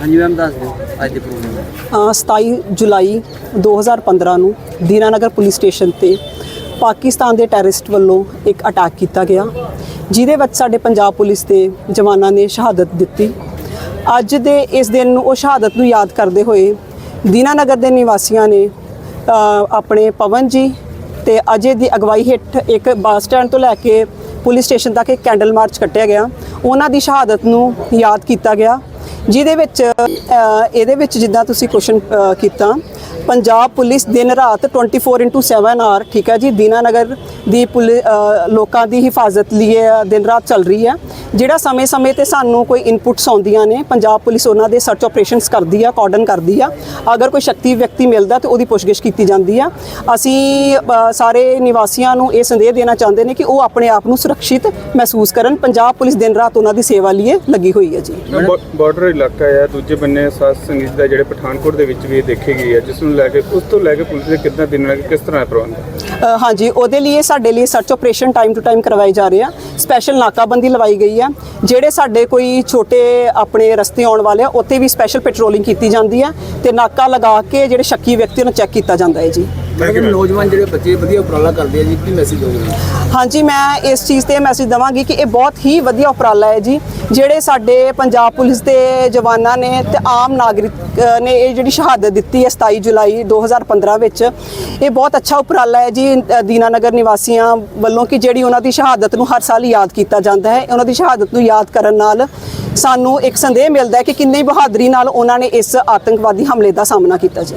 ਹਾਂਜੀ ਮੈਮ ਦੱਸ ਦਿਓ ਅੱਜ ਦੇ ਪ੍ਰੋਗਰਾਮ ਅ, 27 ਜੁਲਾਈ 2015 ਨੂੰ ਦੀਨਾਨਗਰ ਪੁਲਿਸ ਸਟੇਸ਼ਨ ਤੇ ਪਾਕਿਸਤਾਨ ਦੇ ਟੈਰਰਿਸਟ ਵੱਲੋਂ ਇੱਕ ਅਟੈਕ ਕੀਤਾ ਗਿਆ ਜਿਹਦੇ ਵਿੱਚ ਸਾਡੇ ਪੰਜਾਬ ਪੁਲਿਸ ਦੇ ਜਵਾਨਾਂ ਨੇ ਸ਼ਹਾਦਤ ਦਿੱਤੀ। ਅੱਜ ਦੇ ਇਸ ਦਿਨ ਨੂੰ ਉਹ ਸ਼ਹਾਦਤ ਨੂੰ ਯਾਦ ਕਰਦੇ ਹੋਏ ਦੀਨਾਨਗਰ ਦੇ ਨਿਵਾਸੀਆਂ ਨੇ ਅ, ਆਪਣੇ ਪਵਨ ਜੀ ਤੇ ਅਜੇ ਦੀ ਅਗਵਾਈ ਹੇਠ ਇੱਕ ਬੱਸ ਸਟੈਂਡ ਤੋਂ ਲੈ ਕੇ ਪੁਲਿਸ ਸਟੇਸ਼ਨ ਤੱਕ ਇੱਕ ਕੈਂਡਲ ਮਾਰਚ ਕੱਟਿਆ ਗਿਆ। ਉਹਨਾਂ ਦੀ ਸ਼ਹਾਦਤ ਨੂੰ ਯਾਦ ਕੀਤਾ ਗਿਆ। ਜਿਹਦੇ ਵਿੱਚ ਇਹਦੇ ਵਿੱਚ ਜਿੱਦਾਂ ਤੁਸੀਂ ਕੁਐਸਚਨ ਕੀਤਾ, ਪੰਜਾਬ ਪੁਲਿਸ ਦਿਨ ਰਾਤ 24/7 ਆਰ ਠੀਕ ਹੈ ਜੀ ਦੀਨਾਨਗਰ ਦੀ ਪੁਲਿ- ਲੋਕਾਂ ਦੀ ਹਿਫਾਜ਼ਤ ਲਈ ਦਿਨ ਰਾਤ ਚੱਲ ਰਹੀ ਹੈ। ਜਿਹੜਾ ਸਮੇਂ-ਸਮੇਂ ਤੇ ਸਾਨੂੰ ਕੋਈ ਇਨਪੁਟਸ ਆਉਂਦੀਆਂ ਨੇ, ਪੰਜਾਬ ਪੁਲਿਸ ਉਹਨਾਂ ਦੇ ਸਰਚ ਆਪਰੇਸ਼ਨਸ ਕਰਦੀ ਆ ਕਾਰਡਨ ਕਰਦੀ ਆ। ਅਗਰ ਕੋਈ ਸ਼ਕਤੀ ਵਿਅਕਤੀ ਮਿਲਦਾ ਤੇ ਉਹਦੀ ਪੁੱਛਗਿੱਛ ਕੀਤੀ ਜਾਂਦੀ ਆ। ਅਸੀਂ ਸਾਰੇ ਨਿਵਾਸੀਆਂ ਨੂੰ ਇਹ ਸੰਦੇਸ਼ ਦੇਣਾ ਚਾਹੁੰਦੇ ਨੇ ਕਿ ਉਹ ਆਪਣੇ ਆਪ ਨੂੰ ਸੁਰੱਖਿਅਤ ਮਹਿਸੂਸ ਕਰਨ। ਪੰਜਾਬ ਪੁਲਿਸ ਦਿਨ ਰਾਤ ਉਹਨਾਂ ਦੀ ਸੇਵਾ ਲਈ ਲੱਗੀ ਹੋਈ ਹੈ ਜੀ। ਬਾਰਡਰ ਇਲਾਕਾ ਹੈ, ਦੂਜੇ ਬੰਨੇ ਸਾਧ ਸੰਗੀਤ ਦਾ ਜਿਹੜੇ ਪਠਾਨਕੋਟ ਦੇ ਵਿੱਚ ਵੀ ਇਹ ਦੇਖੀ ਗਈ ਹੈ, ਜਿਸ ਨੂੰ ਲੈ ਕੇ, ਉਸ ਤੋਂ ਲੈ ਕੇ ਪੁਲਿਸ ਦੇ ਕਿੱਦਾਂ ਦਿਨ ਨਾਲ ਕਿਸ ਤਰ੍ਹਾਂ ਪ੍ਰਬੰਧ ਹਾਂਜੀ, ਉਹਦੇ ਲਈ ਸਾਡੇ ਲਈ search operation time to time ਕਰਵਾਏ ਜਾ ਰਹੇ ਆ। ਸਪੈਸ਼ਲ ਨਾਕਾਬੰਦੀ ਲਵਾਈ ਗਈ ਹੈ। ਜਿਹੜੇ ਸਾਡੇ ਕੋਈ ਛੋਟੇ ਆਪਣੇ ਰਸਤੇ ਆਉਣ ਵਾਲੇ ਆ, ਉੱਥੇ ਵੀ ਸਪੈਸ਼ਲ ਪੈਟਰੋਲਿੰਗ ਕੀਤੀ ਜਾਂਦੀ ਹੈ ਤੇ ਨਾਕਾ ਲਗਾ ਕੇ ਜਿਹੜੇ ਸ਼ੱਕੀ ਵਿਅਕਤੀ ਨੂੰ ਚੈੱਕ ਕੀਤਾ ਜਾਂਦਾ ਹੈ ਜੀ। ਮੈਡਮ ਨੌਜਵਾਨ ਜਿਹੜੇ ਬੱਚੇ ਵਧੀਆ ਉਪਰਾਲਾ ਕਰਦੇ ਆ ਜੀ ਕੀ ਮੈਸੇਜ ਦੋਗੇ? ਹਾਂਜੀ ਮੈਂ ਇਸ ਚੀਜ਼ ਤੇ ਮੈਸੇਜ ਦਵਾਂਗੀ ਕਿ ਇਹ ਬਹੁਤ ਹੀ ਵਧੀਆ ਉਪਰਾਲਾ ਹੈ ਜੀ ਜਿਹੜੇ ਸਾਡੇ ਪੰਜਾਬ ਪੁਲਿਸ ਦੇ ਜਵਾਨਾਂ ਨੇ ਤੇ ਆਮ ਨਾਗਰਿਕ ਨੇ ਇਹ ਜਿਹੜੀ ਸ਼ਹਾਦਤ ਦਿੱਤੀ ਹੈ 27 ਜੁਲਾਈ 2015 ਵਿੱਚ ਇਹ ਬਹੁਤ ਅੱਛਾ ਉਪਰਾਲਾ ਹੈ ਜੀ ਅ, ਦੀਨਾਨਗਰ ਨਿਵਾਸੀਆਂ ਵੱਲੋਂ ਕਿ ਜਿਹੜੀ ਉਹਨਾਂ ਦੀ ਸ਼ਹਾਦਤ ਨੂੰ ਹਰ ਸਾਲ ਯਾਦ ਕੀਤਾ ਜਾਂਦਾ ਹੈ ਉਹਨਾਂ ਦੀ ਸ਼ਹਾਦਤ ਨੂੰ ਯਾਦ ਕਰਨ ਨਾਲ ਸਾਨੂੰ ਇੱਕ ਸੰਦੇਹ ਮਿਲਦਾ ਹੈ ਕਿ ਕਿੰਨੀ ਬਹਾਦਰੀ ਨਾਲ ਉਹਨਾਂ ਨੇ ਇਸ ਆਤੰਕਵਾਦੀ ਹਮਲੇ ਦਾ ਸਾਹਮਣਾ ਕੀਤਾ ਜੀ।